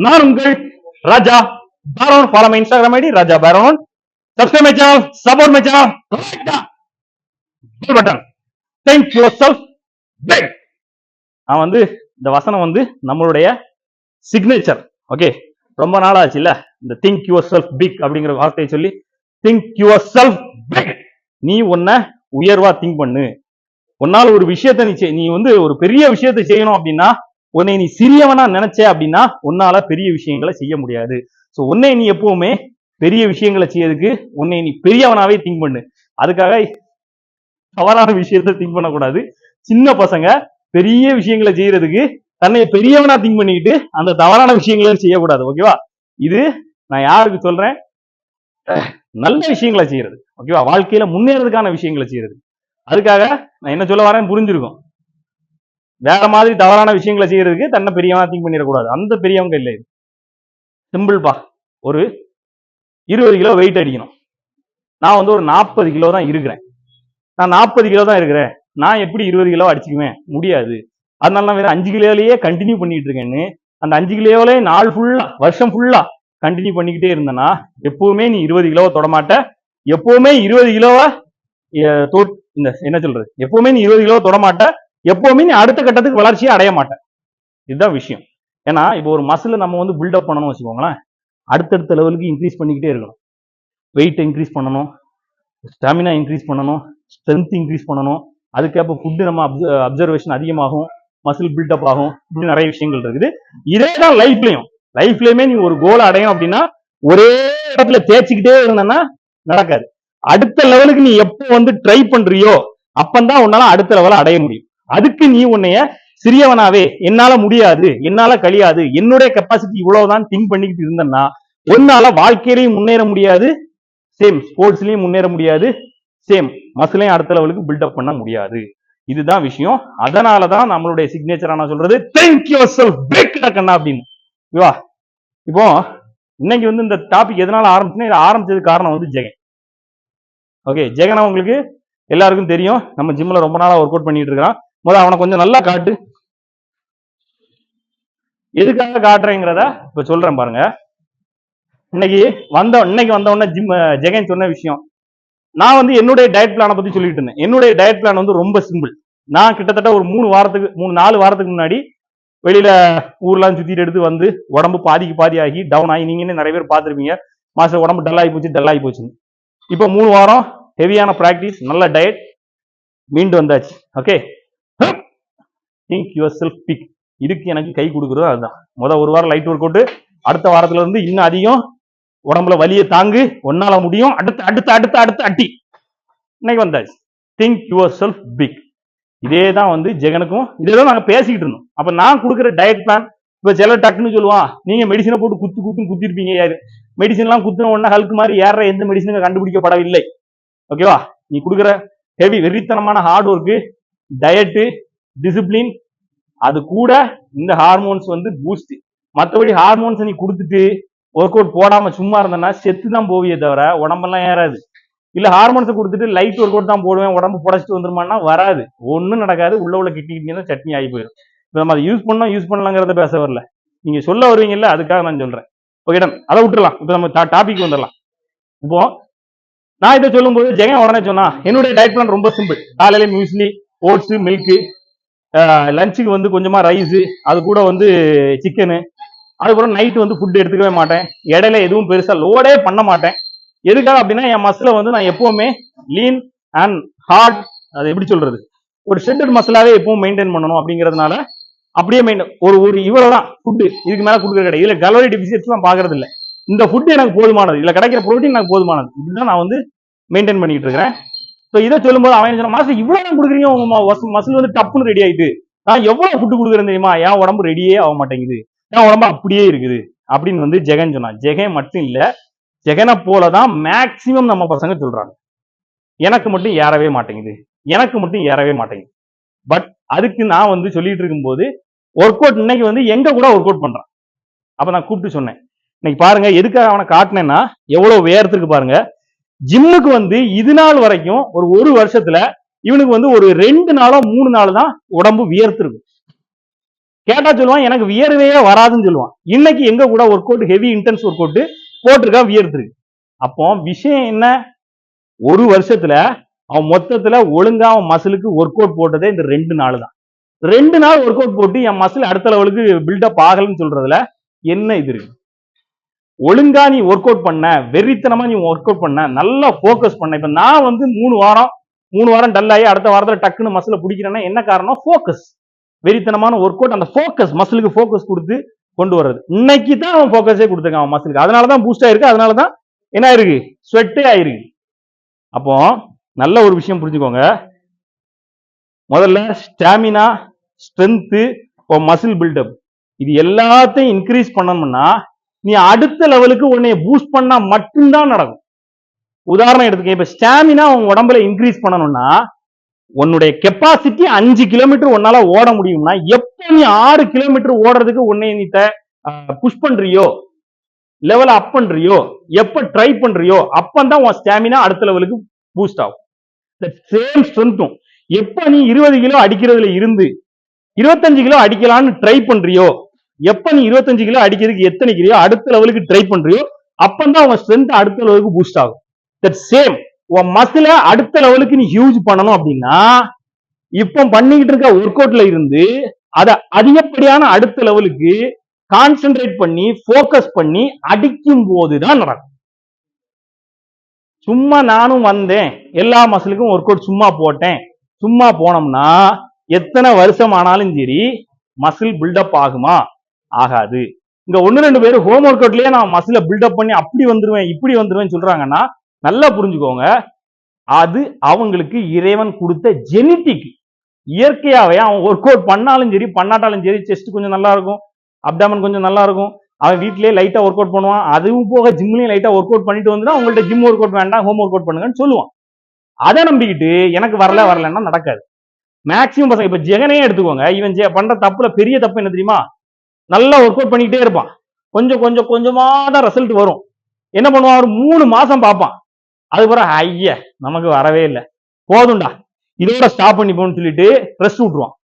நான் உங்கள் Raja பாரோன். Follow my Instagram ID Raja பேரோன். Subscribe my channel support my channel button thank yourself நான் வந்து இந்த வசனம் வந்து நம்மளுடைய சிக்னேச்சர் ஓகே ரொம்ப நாள் ஆச்சு இல்ல இந்த திங்க் யுவர் செல்ஃப் பிக் அப்படிங்கிற வார்த்தையை சொல்லி திங்க் யுவர் செல்ஃப் பிக் நீ உன்னை உயர்வா திங்க் பண்ணு. உன்னால ஒரு விஷயத்தை நீ செய்- நீ வந்து ஒரு பெரிய விஷயத்தை செய்யணும் அப்படின்னா உன்னை நீ சிறியவனா நினைச்ச அப்படின்னா உன்னால பெரிய விஷயங்களை செய்ய முடியாது. சோ உன்னை நீ எப்பவுமே பெரிய விஷயங்களை செய்யறதுக்கு உன்னை நீ பெரியவனாவே திங்க் பண்ணு. அதுக்காக தவறான விஷயத்த திங்க் பண்ணக்கூடாது. சின்ன பசங்க பெரிய விஷயங்களை செய்யறதுக்கு தன்னை பெரியவனா திங்க் பண்ணிக்கிட்டு அந்த தவறான விஷயங்களை செய்யக்கூடாது. ஓகேவா இது நான் யாருக்கு சொல்றேன்? நல்ல விஷயங்களை செய்யறது. ஓகேவா வாழ்க்கையில முன்னேறதுக்கான விஷயங்களை செய்யறது. அதுக்காக நான் என்ன சொல்ல வரேன் புரிஞ்சிருக்கும். வேற மாதிரி தவறான விஷயங்களை செய்யறதுக்கு தன்னை பெரியவனா திங்க் பண்ணிடக்கூடாது. அந்த பெரியவங்க இல்லை. இது சிம்பிள் பா. ஒரு இருபது கிலோ வெயிட் அடிக்கணும். நான் வந்து ஒரு நாற்பது கிலோ தான் இருக்கிறேன். நான் நாற்பது கிலோ தான் இருக்கிறேன். நான் எப்படி இருபது கிலோ அடிச்சுக்குவேன்? முடியாது. அதனால நான் வேற அஞ்சு கிலோலயே கண்டினியூ பண்ணிட்டு இருக்கேன்னு அந்த அஞ்சு கிலோவிலே நாள் ஃபுல்லா வருஷம் ஃபுல்லா கண்டினியூ பண்ணிக்கிட்டே இருந்தேன்னா எப்பவுமே நீ இருபது கிலோவை தொடமாட்ட. எப்பவுமே இருபது கிலோவை தோ- இந்த என்ன சொல்றது? எப்பவுமே நீ இருபது கிலோவை தொடமாட்ட. எப்பவுமே நீ அடுத்த கட்டத்துக்கு வளர்ச்சியை அடைய மாட்டேன். இதுதான் விஷயம். ஏன்னா இப்போ ஒரு மசில் நம்ம வந்து பில்டப் பண்ணணும் வச்சுக்கோங்களேன் அடுத்தடுத்த லெவலுக்கு இன்க்ரீஸ் பண்ணிக்கிட்டே இருக்கணும். வெயிட் இன்க்ரீஸ் பண்ணணும் ஸ்டாமினா இன்க்ரீஸ் பண்ணணும் ஸ்ட்ரென்த் இன்க்ரீஸ் பண்ணணும் அதுக்கேற்ப ஃபுட்டு நம்ம அப்சர்வேஷன் அதிகமாகும் மசில் பில்டப் ஆகும் இப்படி நிறைய விஷயங்கள் இருக்குது. இதே தான் லைஃப்லயும் லைஃப்லயுமே நீ ஒரு கோலை அடையும் அப்படின்னா ஒரே இடத்துல தேய்ச்சிக்கிட்டே இருந்தேன்னா நடக்காது. அடுத்த லெவலுக்கு நீ எப்போ வந்து ட்ரை பண்றியோ அப்பந்தான் உன்னால அடுத்த லெவல அடைய முடியும். அதுக்கு நீ உன்னைய சிறியவனாவே. என்னால முடியாது. என்னால கழியாது. என்னுடைய கெப்பாசிட்டி இவ்வளவுதான் திங்க் பண்ணிக்கிட்டு இருந்தேன்னா உன்னால வாழ்க்கையிலையும் முன்னேற முடியாது. சேம் ஸ்போர்ட்ஸ்லயும் முன்னேற முடியாது. சேம் மசிலையும் அடுத்த லெவலுக்கு பில்டப் பண்ண முடியாது. இதுதான் விஷயம். அதனாலதான் நம்மளுடைய சிக்னேச்சரா நான் சொல்றது தேங்க் யுவர் செல்ஃப் பிரேக் கண்ணா அப்படின்னு. ஓகேவா இப்போ இன்னைக்கு வந்து இந்த டாபிக் எதனால ஆரம்பிச்சுன்னா இது ஆரம்பிச்சது காரணம் வந்து ஜெகன். ஓகே ஜெகன் உங்களுக்கு எல்லாருக்கும் தெரியும். நம்ம ஜிம்ல ரொம்ப நாளா ஒர்க் அவுட் பண்ணிட்டு இருக்கான் முத அவனை கொஞ்சம் நல்லா காட்டு. எதுக்காக காட்டுறேங்கிறத இப்ப சொல்றேன் பாருங்க. இன்னைக்கு வந்த இன்னைக்கு வந்த உடனே ஜிம் ஜெகன் சொன்ன விஷயம். நான் வந்து என்னுடைய டயட் பிளானை பத்தி சொல்லிட்டு இருந்தேன். என்னுடைய டயட் பிளான் வந்து ரொம்ப சிம்பிள் நான் கிட்டத்தட்ட ஒரு மூணு வாரத்துக்கு மூணு நாலு வாரத்துக்கு முன்னாடி வெளியில ஊர்லாம் சுத்திட்டு எடுத்து வந்து உடம்பு பாதிக்கு பாதி ஆகி டவுன் ஆகி நீங்க நிறைய பேர் பார்த்திருப்பீங்க. மாசம் உடம்பு டல் ஆகி போச்சு டல் ஆகி போச்சுன்னு. இப்போ மூணு வாரம் ஹெவியான ப்ராக்டிஸ் நல்ல டயட் மீண்டு வந்தாச்சு. Okay think yourself big இதுக்கு எனக்கு கை கொடுக்குறது அதுதான். முதல் ஒரு வாரம் லைட் ஒர்க் அவுட்டு அடுத்த வாரத்துல இருந்து இன்னும் அதிகம் உடம்புல வலியை தாங்கு ஒன்னால முடியும். அடுத்து அடுத்து அடுத்து அடுத்து அட்டி. இன்னைக்கு வந்தாச்சு. திங்க் யுவர் செல்ஃப் பிக் இதே தான் வந்து ஜெகனுக்கும் இதே தான் நாங்கள் பேசிக்கிட்டு இருந்தோம். அப்போ நான் கொடுக்குற டயட் பிளான் இப்போ சில டக்குன்னு சொல்லுவான் நீங்கள் மெடிசனை போட்டு குத்து குத்துன்னு குத்திருப்பீங்க யாரு? மெடிசன்லாம் குத்துன உடனே ஹல்க் மாதிரி ஏற எந்த மெடிசனும் கண்டுபிடிக்கப்படவில்லை. ஓகேவா நீ கொடுக்குற ஹெவி வெறித்தனமான ஹார்ட் ஒர்க்கு டயட்டு டிசிப்ளின் அது கூட இந்த ஹார்மோன்ஸ் வந்து பூஸ்ட் மற்றபடி ஹார்மோன்ஸ் நீ கொடுத்துட்டு ஒர்க் அவுட் போடாம சும்மா இருந்தேன்னா செத்து தான் போவியே தவிர உடம்பெல்லாம் ஏறாது. இல்ல ஹார்மோன்ஸை கொடுத்துட்டு லைட் ஒர்க் அவுட் தான் போடுவேன் உடம்பு புடச்சிட்டு வந்துருமான்னா வராது. ஒன்றும் நடக்காது. உள்ள உள்ள கிட்டி கிட்டி சட்னி ஆகி போயிடும் இப்போ நம்ம அதை யூஸ் பண்ணோம் யூஸ் பண்ணலாங்கிறத பேச வரல. நீங்க சொல்ல வருவீங்கல்ல அதுக்காக நான் சொல்றேன். ஓகே அதை விட்டுலாம் இப்போ நம்ம டாபிக் வந்துடலாம். இப்போ நான் இதை சொல்லும்போது ஜெகன் உடனே சொன்னா என்னுடைய டயட் பிளான் ரொம்ப சிம்பிள் காலையில மியூஸ்லி ஓட்ஸ் மில்க் லஞ்சுக்கு வந்து கொஞ்சமாக ரைஸு அது கூட வந்து சிக்கனு அதுக்கப்புறம் நைட்டு வந்து ஃபுட் எடுத்துக்கவே மாட்டேன். இடையில எதுவும் பெருசாக லோடே பண்ண மாட்டேன். எதுக்காக அப்படின்னா என் மசிலை வந்து நான் எப்போவுமே லீன் அண்ட் ஹார்ட் அது எப்படி சொல்கிறது ஒரு ஷெட்டட் மசிலாவே எப்பவும் மெயின்டைன் பண்ணணும் அப்படிங்கிறதுனால அப்படியே மெயின்டைன் ஒரு ஒரு இவ்வளோ தான் ஃபுட்டு இதுக்கு மேலே கொடுக்குற கிடையாது. இல்லை கலோரி டிபிசிட்ஸ் பார்க்கறது இல்லை இந்த ஃபுட்டு எனக்கு போதுமானது. இல்லை கிடைக்கிற ப்ரோட்டீன் எனக்கு போதுமானது. இப்படிதான் நான் வந்து மெயின்டைன் பண்ணிகிட்டு இருக்கிறேன். ஸோ இதை சொல்லும்போது அவன் சொன்ன சொன்னா மாஸ்டர் இவ்வளவு நான் கொடுக்குறீங்க உங்க மசில் வந்து டப்புன்னு ரெடி ஆயிட்டு. நான் எவ்வளவு ஃபுட்டு கொடுக்குறேன் தெரியுமா? என் உடம்பு ரெடியே ஆக மாட்டேங்குது. என் உடம்பு அப்படியே இருக்குது. அப்படின்னு வந்து ஜெகன் சொன்னான். ஜெகன் மட்டும் இல்ல ஜெகனை போலதான் மேக்சிமம் நம்ம பசங்க சொல்றாங்க. எனக்கு மட்டும் ஏறவே மாட்டேங்குது. எனக்கு மட்டும் ஏறவே மாட்டேங்குது. பட் அதுக்கு நான் வந்து சொல்லிட்டு இருக்கும்போது ஒர்க் அவுட் இன்னைக்கு வந்து எங்க கூட ஒர்க் அவுட் பண்றான். அப்ப நான் கூப்பிட்டு சொன்னேன். இன்னைக்கு பாருங்க எதுக்காக அவனை காட்டினேன்னா எவ்வளவு வேர்த்திருக்கு பாருங்க. ஜிம்முக்கு வந்து இது நாள் வரைக்கும் ஒரு ஒரு வருஷத்துல இவனுக்கு வந்து ஒரு ரெண்டு நாளோ மூணு நாள் தான் உடம்பு வியர்த்திருக்கும் கேட்டா சொல்லுவான் எனக்கு வியர்வையே வராதுன்னு சொல்லுவான். இன்னைக்கு எங்க கூட work out heavy intense work out போட்டிருக்கா வியர்த்துருக்கு. அப்போ விஷயம் என்ன? ஒரு வருஷத்துல அவன் மொத்தத்துல ஒழுங்கா அவன் மசிலுக்கு ஒர்க் அவுட் போட்டதே இந்த ரெண்டு நாள் தான். ரெண்டு நாள் ஒர்க் அவுட் போட்டு என் மசில் அடுத்த லெவலுக்கு பில்டப் ஆகலன்னு சொல்றதுல என்ன இது இருக்கு? ஒழுங்கா நீ ஒர்க் அவுட் பண்ண வெறித்தனமா நீ ஒர்க் அவுட் பண்ண நல்லா ஃபோக்கஸ் பண்ண. இப்ப நான் வந்து மூணு வாரம் மூணு வாரம் டல் ஆகி அடுத்த வாரத்துல டக்குன்னு மசில பிடிக்கிறேன்னா என்ன காரணம்? ஃபோக்கஸ் வெறித்தனமான ஒர்க் அவுட் அந்த ஃபோக்கஸ் மசிலுக்கு ஃபோக்கஸ் கொடுத்து கொண்டு வர்றது. இன்னைக்கு தான் அவன் ஃபோக்கஸே கொடுத்துருக்கான் அவன் மசிலுக்கு அதனால தான் பூஸ்ட் ஆயிருக்கு அதனால தான் என்ன ஆயிருக்கு? ஸ்வெட்டே ஆயிருக்கு. அப்போ நல்ல ஒரு விஷயம் புரிஞ்சுக்கோங்க. முதல்ல ஸ்டாமினா ஸ்ட்ரென்த்து மசில் பில்டப் இது எல்லாத்தையும் இன்க்ரீஸ் பண்ணணும்னா நீ அடுத்த லெவலுக்கு உன்னை பூஸ்ட் பண்ணா மட்டும்தான் நடக்கும். உதாரணம் எடுத்துக்க இப்ப ஸ்டாமினா உன் உடம்புல இன்க்ரீஸ் பண்ணணும்னா உன்னுடைய கெப்பாசிட்டி அஞ்சு கிலோமீட்டர் உன்னால ஓட முடியும்னா எப்ப நீ ஆறு கிலோமீட்டர் ஓடுறதுக்கு உன்னை நீ புஷ் பண்றியோ லெவல் அப் பண்றியோ எப்ப ட்ரை பண்றியோ அப்பந்தான் உன் ஸ்டாமினா அடுத்த லெவலுக்கு பூஸ்ட் ஆகும். சேம் ஸ்ட்ரென்த்தும் எப்ப நீ இருபது கிலோ அடிக்கிறதுல இருந்து இருபத்தஞ்சு கிலோ அடிக்கலாம்னு ட்ரை பண்றியோ எப்ப நீ இருபத்தஞ்சு கிலோ அடிக்கிறதுக்கு எத்தனை கிலோ அடுத்த லெவலுக்கு ட்ரை பண்றியோ அப்பந்தான் உன் ஸ்ட்ரென்த் அடுத்த லெவலுக்கு பூஸ்ட் ஆகும். தட் சேம் உன் மசில அடுத்த லெவலுக்கு நீ ஹியூஜ் பண்ணணும் அப்படின்னா இப்போ பண்ணிக்கிட்டு இருக்க ஒர்க் அவுட்ல இருந்து அதை அதிகப்படியான அடுத்த லெவலுக்கு கான்சென்ட்ரேட் பண்ணி ஃபோக்கஸ் பண்ணி அடிக்கும் போதுதான் நடக்கும். சும்மா நானும் வந்தேன் எல்லா மசிலுக்கும் ஒர்க் அவுட் சும்மா போட்டேன் சும்மா போனோம்னா எத்தனை வருஷம் ஆனாலும் சரி மசில் பில்டப் ஆகுமா? ஆகாது. இங்க ஒன்னு ரெண்டு பேர் ஹோம் ஒர்க் அவுட்லயே நான் மசில பில்டப் பண்ணி அப்படி வந்துருவேன் இப்படி வந்துருவேன் சொல்றாங்கன்னா நல்லா புரிஞ்சுக்கோங்க. அது அவங்களுக்கு இறைவன் கொடுத்த ஜெனட்டிக் இயற்கையாவே அவன் ஒர்க் அவுட் பண்ணாலும் சரி பண்ணாட்டாலும் சரி செஸ்ட் கொஞ்சம் நல்லா இருக்கும் அப்டாமன் கொஞ்சம் நல்லா இருக்கும். அவன் வீட்லயே லைட்டா ஒர்க் அவுட் பண்ணுவான். அதுவும் போக ஜிம்லயும் லைட்டா ஒர்க் அவுட் பண்ணிட்டு வந்து அவங்கள்ட்ட ஜிம் ஒர்க் அவுட் வேண்டாம் ஹோம் ஒர்க் அவுட் பண்ணுங்கன்னு சொல்லுவான். அதை நம்பிக்கிட்டு எனக்கு வரல வரலன்னா நடக்காது. மேக்சிமம் பசங்க இப்ப ஜெகனே எடுத்துக்கோங்க. இவன் பண்ற தப்புல பெரிய தப்பு என்ன தெரியுமா? நல்லா ஒர்க் அவுட் பண்ணிக்கிட்டே இருப்பான். கொஞ்சம் கொஞ்சம் கொஞ்சமாக தான் ரிசல்ட் வரும். என்ன பண்ணுவான்? ஒரு மூணு மாசம் பார்ப்பான். அதுக்கப்புறம் ஐய நமக்கு வரவே இல்லை. போதும்டா. இதோட ஸ்டாப் பண்ணிப்போம்னு சொல்லிட்டு ரெஸ்ட் விட்டுருவான்.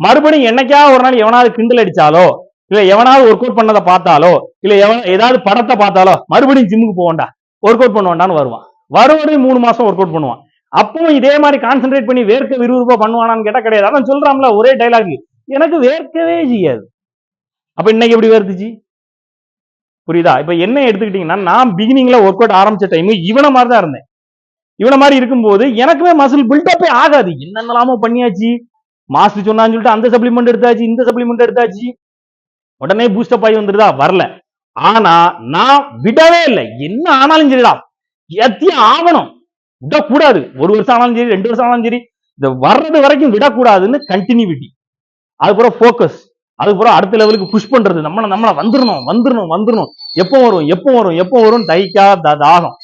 மறுபடியும் என்னைக்காவது ஒரு நாள் எவனாவது கிண்டல் அடிச்சாலோ இல்ல எவனாவது ஒர்க் அவுட் பண்ணதை பார்த்தாலோ இல்ல எவன் ஏதாவது படத்தை பார்த்தாலோ மறுபடியும் ஜிம்முக்கு போவோண்டா ஒர்க் அவுட் பண்ணுவான்டான்னு வருவான். வருவதையும் மூணு மாசம் ஒர்க் அவுட் பண்ணுவான். அப்பவும் இதே மாதிரி கான்சென்ட்ரேட் பண்ணி வேர்க்க விறுவிறுப்பா பண்ணுவானான்னு கேட்டா கிடையாது. அதான் சொல்றான்ல ஒரே டைலாக் எனக்கு வேர்க்கவே செய்யாது. அப்ப இன்னைக்கு எப்படி வேர்த்துச்சு புரியுதா? இப்ப என்ன எடுத்துக்கிட்டீங்கன்னா நான் பிகினிங்ல ஒர்க் அவுட் ஆரம்பிச்ச டைம் இவன மாதிரி தான் இருந்தேன். இவனை மாதிரி இருக்கும்போது எனக்குமே மசில் பில்டப்பே ஆகாது. என்னென்னலாமோ பண்ணியாச்சு. மாஸ்டர் சொன்னான்னு சொல்லிட்டு அந்த சப்ளிமெண்ட் எடுத்தாச்சு இந்த சப்ளிமெண்ட் எடுத்தாச்சு. உடனே பூஸ்டப் ஆகி வந்துருதா? வரல. ஆனா நான் விடவே இல்லை. என்ன ஆனாலும் சரிடா. எத்தையும் ஆகணும். விடக்கூடாது. ஒரு வருஷம் ஆனாலும் சரி ரெண்டு வருஷம் ஆனாலும் சரி இந்த வர்றது வரைக்கும் விடக்கூடாதுன்னு கண்டினியூட்டி அதுக்கப்புறம் ஃபோக்கஸ் அதுக்கப்புறம் அடுத்த லெவலுக்கு புஷ் பண்றது. நம்மள நம்மள வந்துடணும் வந்துடணும் வந்துடணும் எப்போ வரும் எப்போ வரும் எப்போ வரும் தைக்காத தாகம்.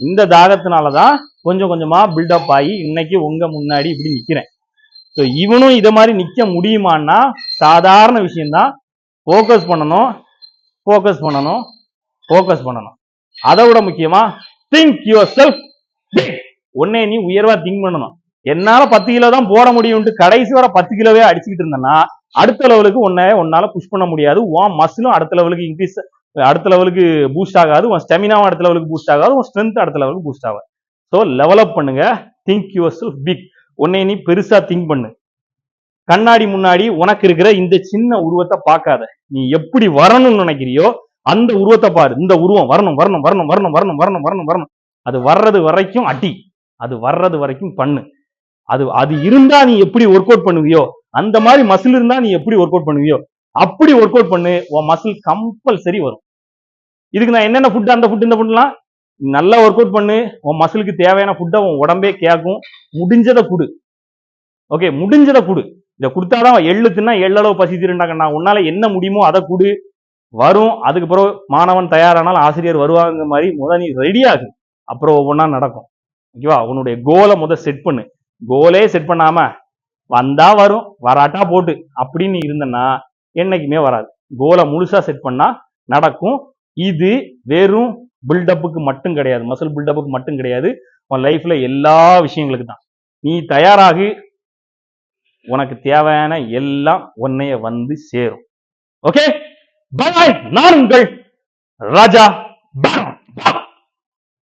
இந்த தாகத்தினாலதான் கொஞ்சம் கொஞ்சமா பில்டப் ஆகி இன்னைக்கு உங்க முன்னாடி இப்படி நிக்கிறேன். ஸோ இவனும் இதை மாதிரி நிக்க முடியுமான்னா சாதாரண விஷயம்தான். ஃபோக்கஸ் பண்ணணும் ஃபோக்கஸ் பண்ணணும் ஃபோக்கஸ் பண்ணணும். அதை விட முக்கியமா திங்க் யுவர் செல்ஃப் உன்னை நீ உயர்வா திங்க் பண்ணணும். என்னால பத்து கிலோ தான் போட முடியும்ட்டு கடைசி வரை பத்து கிலோவே அடிச்சுக்கிட்டு இருந்தேன்னா அடுத்த லெவலுக்கு உன்னை உன்னால புஷ் பண்ண முடியாது. உன் மசிலும் அடுத்த லெவலுக்கு இன்க்ரீஸ் அடுத்த லெவலுக்கு பூஸ்ட் ஆகாது. உன் ஸ்டெமினாவும் அடுத்த லெவலுக்கு பூஸ்ட் ஆகாது. உன் ஸ்ட்ரென்த் அடுத்த லெவலுக்கு பூஸ்ட் ஆகாது. ஸோ லெவலப் பண்ணுங்க. திங்க் யுவர் செல்ஃப் பிக் உன்னை நீ பெருசா திங்க் பண்ணு. கண்ணாடி முன்னாடி உனக்கு இருக்கிற இந்த சின்ன உருவத்தை பார்க்காத. நீ எப்படி வரணும்னு நினைக்கிறியோ அந்த உருவத்தை பாரு. இந்த உருவம் வரணும் வரணும் வரணும் வரணும் வரணும் வரணும் வரணும் வரணும். அது வர்றது வரைக்கும் அடி. அது வர்றது வரைக்கும் பண்ணு. அது அது இருந்தா நீ எப்படி ஒர்க் அவுட் பண்ணுவியோ அந்த மாதிரி மசில் இருந்தா நீ எப்படி ஒர்க் அவுட் பண்ணுவியோ அப்படி ஒர்க் அவுட் பண்ணு உன் மசில் கம்பல்சரி வரும். இதுக்கு நான் என்னென்ன ஃபுட் அந்த ஃபுட் இந்த ஃபுட்லாம் நல்லா ஒர்க் அவுட் பண்ணு உன் மசிலுக்கு தேவையான ஃபுட்டை உன் உடம்பே கேட்கும் முடிஞ்சதை கொடு. ஓகே முடிஞ்சதை கொடு. இதை கொடுத்தாதான் எள்ளு தின்னா எள்ளளவு பசி தீருண்டாங்கண்ணா உன்னால என்ன முடியுமோ அதை கொடு. வரும். அதுக்கு பிறகு மாணவன் தயாரானால் ஆசிரியர் வருவாங்க மாதிரி முத நீ ரெடி அப்புறம் ஒவ்வொன்றா நடக்கும். ஓகேவா உன்னுடைய கோலை முத செட் பண்ணு. கோலே செட் பண்ணாம வந்தா வரும் வராட்டா போட்டு. அப்படின்னு நீ இருந்தன்னா என்னைக்குமே வராது. கோலை முழுசா செட் பண்ணா நடக்கும். இது வெறும் பில்டப்புக்கு மட்டும் கிடையாது. மசில் பில்டப்புக்கு மட்டும் கிடையாது. உன் லைஃப்ல எல்லா விஷயங்களுக்கு தான். நீ தயாராகு. உனக்கு தேவையான எல்லாம் உன்னைய வந்து சேரும். ஓகே பாய் நான் உங்கள் ராஜா பாய்